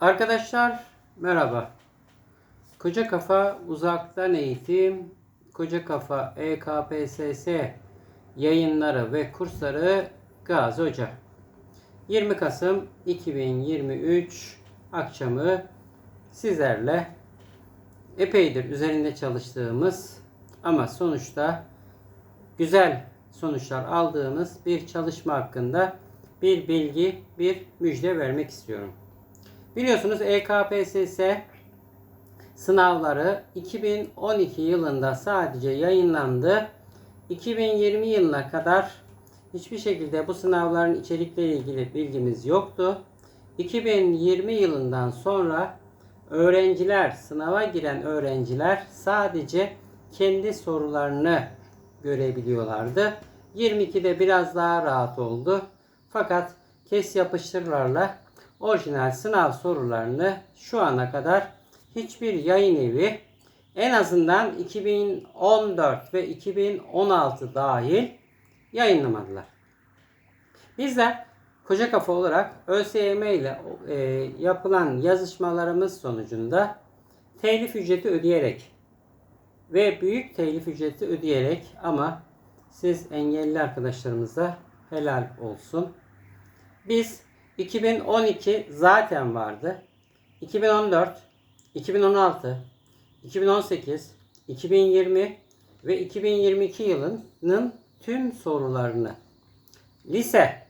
Arkadaşlar merhaba. Koca Kafa Uzaktan Eğitim, Koca Kafa EKPSS yayınları ve kursları Gazi Hoca. 20 Kasım 2023 akşamı sizlerle epeydir üzerinde çalıştığımız ama sonuçta güzel sonuçlar aldığımız bir çalışma hakkında bir bilgi, bir müjde vermek istiyorum. Biliyorsunuz EKPSS sınavları 2012 yılında sadece yayınlandı. 2020 yılına kadar hiçbir şekilde bu sınavların içerikleriyle ilgili bilgimiz yoktu. 2020 yılından sonra öğrenciler, sınava giren öğrenciler sadece kendi sorularını görebiliyorlardı. 22'de biraz daha rahat oldu. Fakat kes yapıştırlarla orijinal sınav sorularını şu ana kadar hiçbir yayın evi en azından 2014 ve 2016 dahil yayınlamadılar. Bizler Koca Kafa olarak ÖSYM ile e, yapılan yazışmalarımız sonucunda telif ücreti ödeyerek ve büyük telif ücreti ödeyerek ama siz engelli arkadaşlarımıza helal olsun. Biz 2012 zaten vardı. 2014, 2016, 2018, 2020 ve 2022 yılının tüm sorularını lise,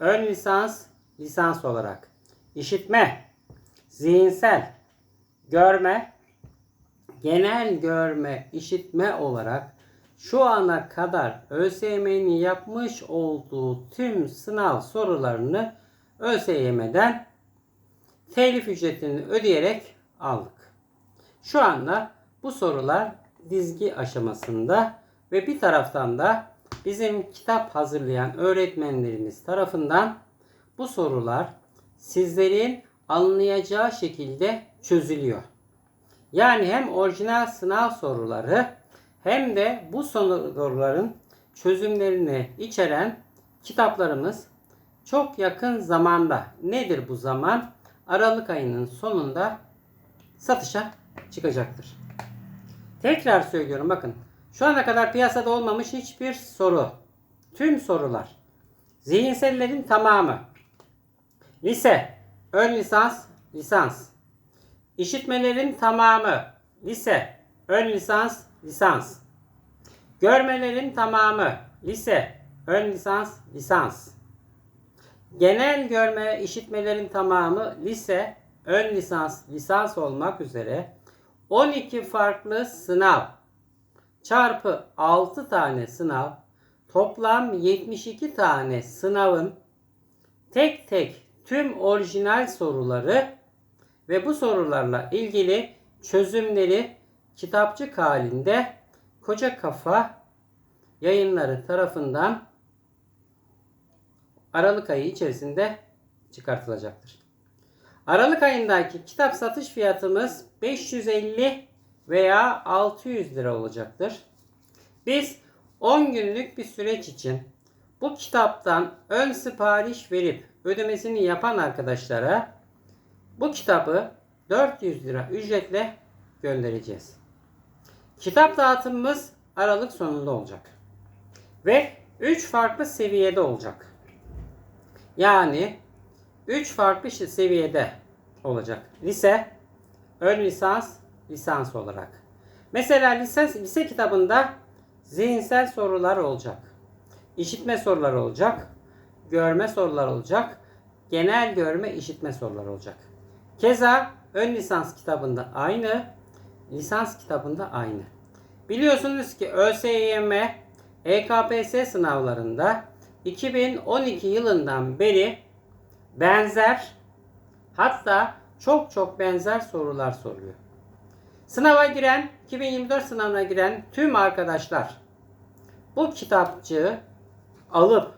ön lisans, lisans olarak işitme, zihinsel, görme, genel görme, işitme olarak şu ana kadar ÖSYM'nin yapmış olduğu tüm sınav sorularını ÖSYM'den telif ücretini ödeyerek aldık. Şu anda bu sorular dizgi aşamasında ve bir taraftan da bizim kitap hazırlayan öğretmenlerimiz tarafından bu sorular sizlerin anlayacağı şekilde çözülüyor. Yani hem orijinal sınav soruları hem de bu soruların çözümlerini içeren kitaplarımız çok yakın zamanda nedir bu zaman? Aralık ayının sonunda satışa çıkacaktır. Tekrar söylüyorum bakın. Şu ana kadar piyasada olmamış hiçbir soru. Tüm sorular. Zihinsellerin tamamı. Lise, ön lisans, lisans. İşitmelerin tamamı. Lise, ön lisans, lisans. Görmelerin tamamı. Lise, ön lisans, lisans. Genel görme işitmelerin tamamı lise, ön lisans, lisans olmak üzere 12 farklı sınav çarpı 6 tane sınav toplam 72 tane sınavın tek tek tüm orijinal soruları ve bu sorularla ilgili çözümleri kitapçık halinde Koca Kafa yayınları tarafından Aralık ayı içerisinde çıkartılacaktır. Aralık ayındaki kitap satış fiyatımız 550 veya 600 lira olacaktır. Biz 10 günlük bir süreç için bu kitaptan ön sipariş verip ödemesini yapan arkadaşlara bu kitabı 400 lira ücretle göndereceğiz. Kitap dağıtımımız Aralık sonunda olacak. Ve 3 farklı seviyede olacak. Yani 3 farklı seviyede olacak. Lise, ön lisans, lisans olarak. Mesela lisans, lise kitabında zihinsel sorular olacak. İşitme soruları olacak. Görme sorular olacak. Genel görme, işitme soruları olacak. Keza ön lisans kitabında aynı, lisans kitabında aynı. Biliyorsunuz ki ÖSYM, EKPS sınavlarında 2012 yılından beri benzer hatta çok çok benzer sorular soruyor. Sınava giren, 2024 sınavına giren tüm arkadaşlar bu kitapçığı alıp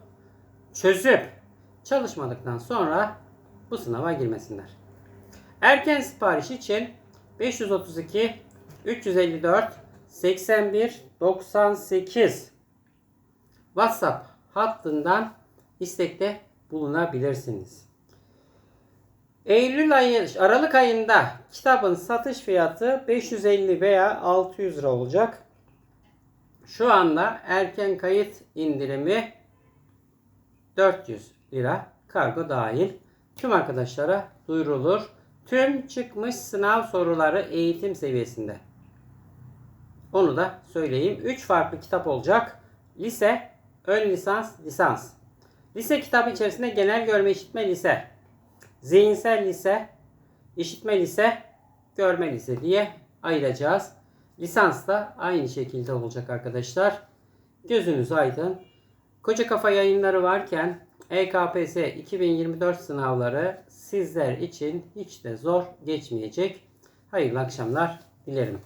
çözüp çalışmadıktan sonra bu sınava girmesinler. Erken sipariş için 532 354 81 98 WhatsApp hattından istekte bulunabilirsiniz. Eylül ayı, Aralık ayında kitabın satış fiyatı 550 veya 600 lira olacak. Şu anda erken kayıt indirimi 400 lira kargo dahil. Tüm arkadaşlara duyurulur. Tüm çıkmış sınav soruları eğitim seviyesinde. Onu da söyleyeyim. 3 farklı kitap olacak. Lise, ön lisans, lisans. Lise kitabı içerisinde genel görme işitme lise, zihinsel lise, işitme lise, görme lise diye ayıracağız. Lisans da aynı şekilde olacak arkadaşlar. Gözünüz aydın. Koca Kafa yayınları varken EKPS 2024 sınavları sizler için hiç de zor geçmeyecek. Hayırlı akşamlar dilerim.